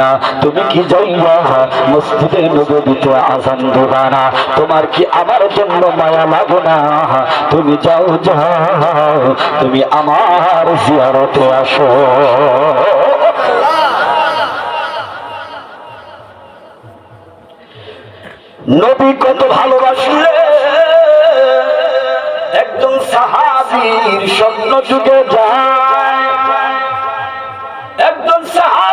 না। তুমি কি যাইবা মসজিদে নবীতে আজান দিবা না। তোমার কি আমার জন্য মায়া লাগো না? তুমি যাও যাও। তুমি আমার জিয়ারতে আসো। নবী কত ভালোবাসলে। একজন সাহাবীর স্বপ্ন যুগে যায়। একজন সাহাবীর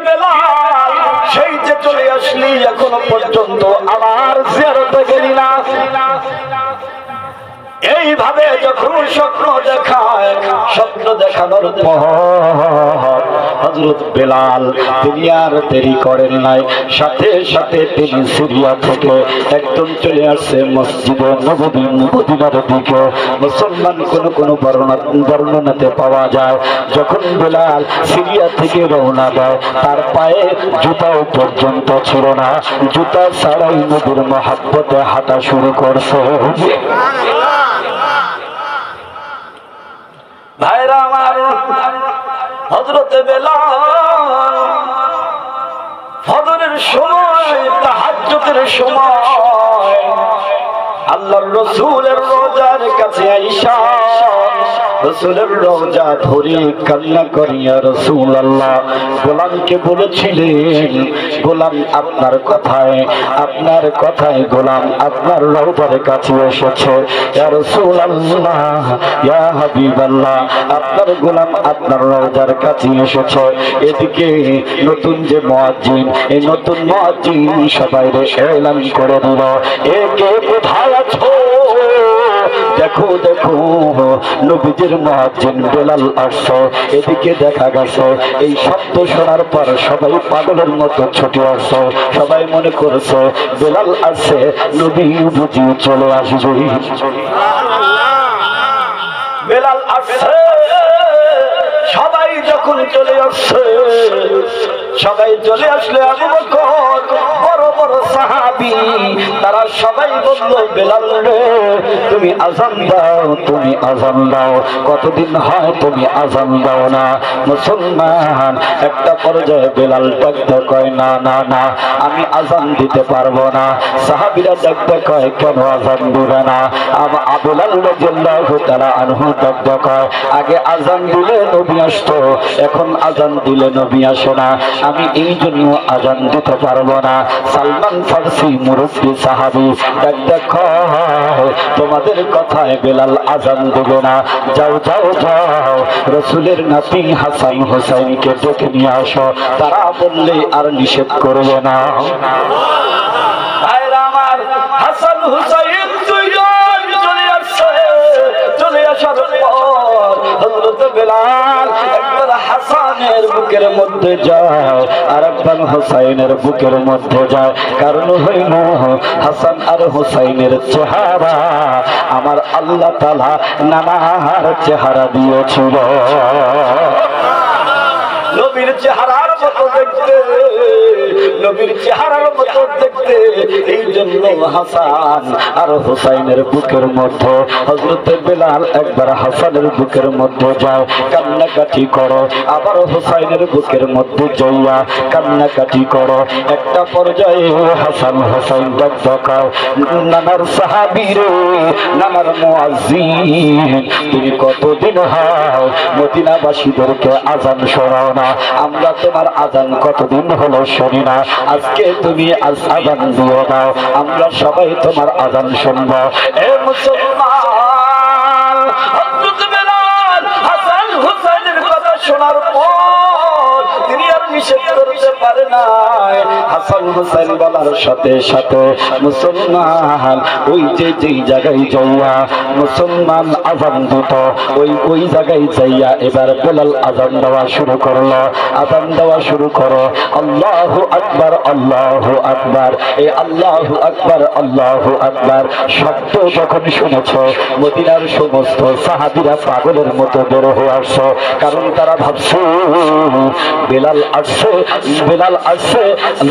বেলাল সেই যে চলে আসলি এখনও পর্যন্ত আমার এইভাবে যখন স্বপ্ন দেখায়, স্বপ্ন দেখানোর হজরত বেলাল তিনি আর দেরি করেন নাই। সাথে সাথে তিনি সিরিয়া থেকে একদম চলে আসছে মসজিদে নবী মদিনার দিকে। মুসলমান কোন কোন বর্ণনা বর্ণনাতে পাওয়া যায়, যখন বেলাল সিরিয়া থেকে রওনা দেয়, তার পায়ে জুতাও পর্যন্ত ছিল না। জুতা ছাড়াই নদীর মহাব্বতে হাঁটা শুরু করছে। ভাইরা আমার হজরতে বেলা ফজরের সময় তাহাজ্জুদের সময় আল্লাহর রসুলের রোজার কাছে আইসা রসুলের রোজা ধরে কান্না করিয়া রসুল আল্লাহ গোলামকে বলেছিলেন, গোলাম আপনার কথায় আপনার কথায় গোলাম আপনার রোজার কাছে এসেছে। রসুল আল্লাহ ইয়া হাবিব আল্লাহ আপনার গোলাম আপনার রোজার কাছে এসেছে। এদিকে নতুন যে মুয়াজ্জিন এই নতুন মুয়াজ্জিন সবাই রে এলান করে দিল। এ কে কোথায় আছো? দেখো দেখো, নবীজির জিন বেলাল আসছে এদিকে দেখা গেছে, এই শব্দ শোনার পর সবাই পাগলের মতো ছুটে আসছে সবাই মনে করেছে, বেলাল আসছে নবী বুঝি চলে আসবে। বেলাল আসছে, সবাই যখন চলে আসছে সবাই চলে আসলে আবু বকর, বড় বড় সাহাবি, তারা সবাই বলল, বেলাল রে, তুমি আজান দাও, তুমি আজান দাও, কতদিন হয় তুমি আজান দাও না? মুসলমান, একটা পর্যায়ে বেলাল ডাকতে কয়, না না না, আমি আজান দিতে পারব না। সাহাবিরা ডাকতে কয়, কেন আজান দিবে না? আবার আবুলাল রাদিয়াল্লাহু তাআলা আনহু ডাকতে কয়, আগে আজান দিলে নবী আসতো এখন আজান দিলে নবী, আসে না। আমি এই জন্য আজান দিতে পারব না। সালমান ফার্সি মুরব্বী সাহাবি, দেখো তোমাদের কথায় বেলাল আজান দেবে না। যাও যাও যাও, রসুলের নাতি হাসান হোসাইনকে ডেকে নিয়ে আসো। তারা বললে আর নিষেধ করবে না। হাসান চলে আসার পর হাসানের বুকের মধ্যে যায়, আর আব্বান হোসাইনের বুকের মধ্যে যায়। কারণ হইল হাসান আর হুসাইনের চেহারা, আমার আল্লাহ তালা নানাহার চেহারা দিয়েছিল। নবীর চেহারার মতো দেখতে। নবীর চেহারার মতো দেখতে, এই জন্য হাসান আর হুসাইনের বুকের মধ্যে হজরত বেলাল একবার হাসানের বুকের মধ্যে যায় কান্নাকাটি করো। আবার হুসাইনের বুকের মধ্যে যাইয়া কান্নাকাটি করো। একটা পর্যায়ে হাসান হুসাইন ডাক দেখাও নানার সাহাবি নানার মুয়াজ্জিন, তুমি কতদিন হাও মদিনাবাসীদেরকে আজান শোনাও না? আমরা তোমার আজান কতদিন হলো শুনি না? আজকে তুমি আজ আজান দিও না আমরা সবাই তোমার আদান শুনব। শোনার পর নিষেধ করতে পারে না হাসান হুসাইন বলার সাথে সাথে মুসলমান, ওই যে যেই জায়গায় যাইয়া মুসলমান আজান দিত, ওই ওই জায়গায় যাইয়া এবার বেলাল আজান দেওয়া শুরু করল। আজান দেওয়া শুরু করো, আল্লাহ আকবার আল্লাহ আকবার এই আল্লাহ আকবার আল্লাহ আকবার। শব্দ যখন শুনেছ, মদিনার সমস্ত সাহাবিরা পাগলের মতো বের হয়ে আসছো, কারণ তারা ভাবছে, বেলাল আসছে বেলাল আসছে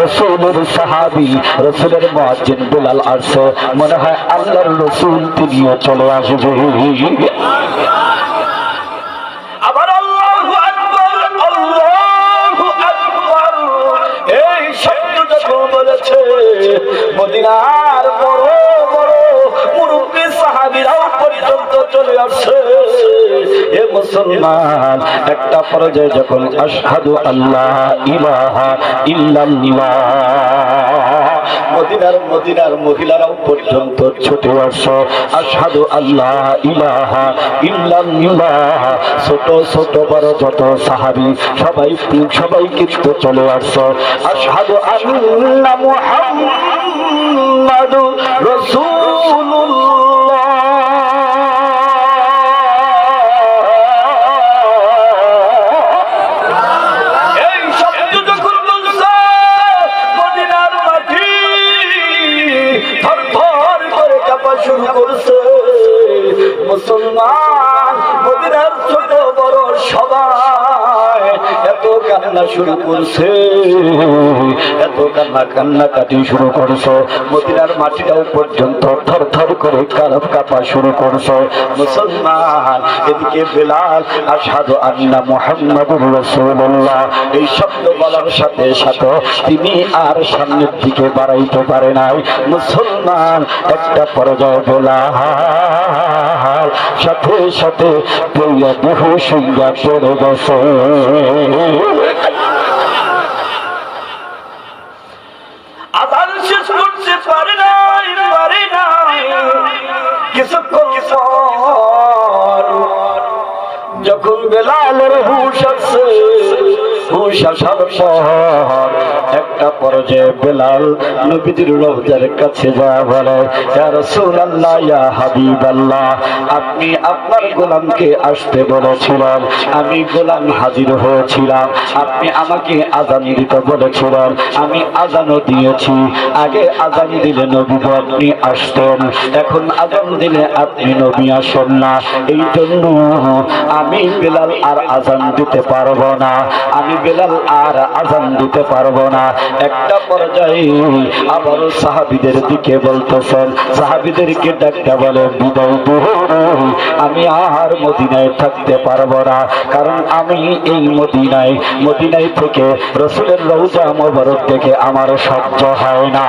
রসুলের সাহাবি, রসুলের মহাজিন বেলাল আসছে মনে হয় আল্লাহর রসুল তিনিও চলে আসবে। মদিনার বড় বড় মুরব্বী সাহাবিরাও পর্যন্ত চলে আসছে। এ মুসলমান, একটা পর্যায়ে যখন আশহাদু আল্লাহ ইলাহা ইল্লাল্লাহ মদিনার মদিনার মহিলারাও পর্যন্ত ছুটে আসো। আশহাদু আল্লাহ ইলাহা ইল্লাল্লাহ ছোট ছোট, বড় যত সাহাবি, সবাই সবাই কিন্তু চলে আসো। আশহাদু আন্না মুহাম্মাদু রাসূলুল্লাহ। কান্না শুরু করছে। এত কান্না কান্না কাটি শুরু করছে। মদিনার মাটিটাও পর্যন্ত থর থর করে কারপ কাঁপা শুরু করছে। মুসলমান, এদিকে বেলাল আসাদু আন্না মোহাম্মদুর রসুল্লাহ এই শব্দ বলার সাথে সাথে তিনি আর সামনের দিকে বাড়াইতে পারে নাই। মুসলমান, একটা পর্যায়ে বেলাল সাথে সাথে বহু সিংহা পড়ে গেছে। আধার শেষ করতে পারে নাই পারে নাই। কিছুক্ষণ যখন বেলালের হুশ আছে হুশ আসার পর একটা পর্যায়ে বেলাল নবীজির রওজার কাছে যা বলে রাসূলুল্লাহ, ইয়া হাবিবাল্লাহ, আপনি আপনার গোলামকে আসতে বলেছিলেন, আমি গোলাম হাজির হয়েছিলাম, আপনি আমাকে আজান দিতে বলেছিলেন, আমি আজানও দিয়েছি, আগে আজান দিলে নবী আপনি আসতেন, এখন আজান দিলে আপনি নবী আসেন না এই জন্য আমি বেলাল আর আজান দিতে পারব না, আমি বেলাল আর আজান দিতে পারব না। একটা পর্যায়ে আবারও সাহাবিদের দিকে বলতেছেন, সাহাবিদেরকে ডাকতে বলে, বিদায় আমি আর মদিনায় থাকতে পারব না। কারণ আমি এই মদিনায় মদিনায় থেকে রসুলের রৌজা মোবারক থেকে আমার সহ্য হয় না।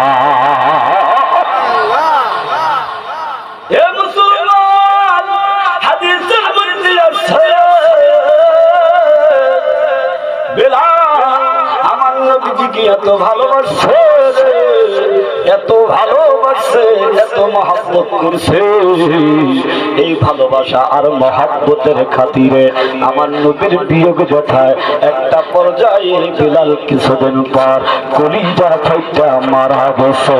এত ভালোবাসছে এত ভালোবাসছে এত মহাব্বত করছে। এই ভালোবাসা আর মহাব্বতের খাতিরে আমার নবীর বিয়োগ যথায় একটা পর্যায়ে বেলাল কিছুদিন পর কলিজা ফাইটা মারা গেছে।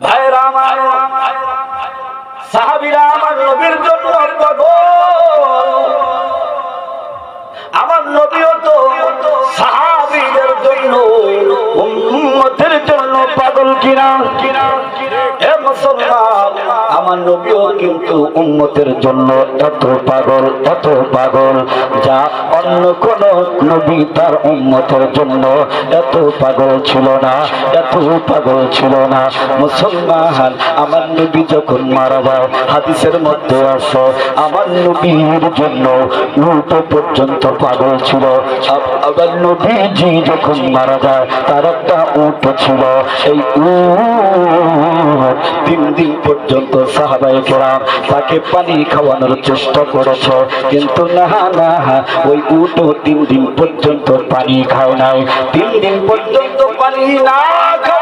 ভাইরা আমার, সাহাবিরা আমার নবীর জন্য উম্মতের জন্য পাগল কিনা? কিনা মুসলমান। আমার নবীও কিন্তু উম্মতের জন্য এত পাগল এত পাগল। যা অন্য কোন নবী তার উম্মতের জন্য এত পাগল ছিল না, এত পাগল ছিল না। মুসলমান, আমার নবী যখন মারা যায়, হাদিসের মধ্যে আসো আমার নবীর জন্য উল্টো পর্যন্ত পাগল ছিল। আব- আবার নবীজি যখন মারা যায়, তার একটা উট ছিল, এই উট তিন দিন পর্যন্ত সাহাবাই কেরাম তাকে পানি খাওয়ানোর চেষ্টা করেছে। কিন্তু না না, ওই উটও তিন দিন পর্যন্ত পানি খাও নাই। তিন দিন পর্যন্ত পানি না খাওয়া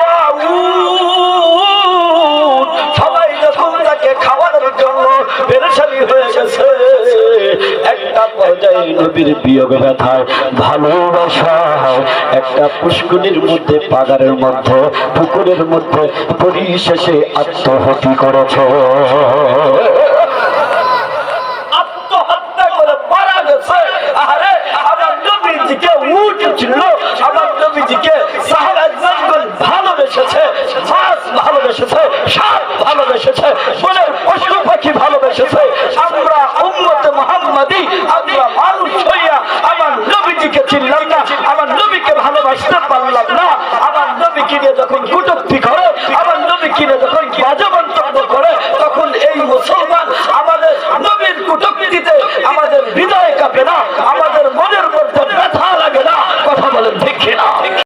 নবীর বিয়োগ ব্যথায় ভালোবাসায় একটা পুষ্কুনির মধ্যে পাগারের মধ্যে পুকুরের মধ্যে পরিশেষে আত্মহতি করেছে।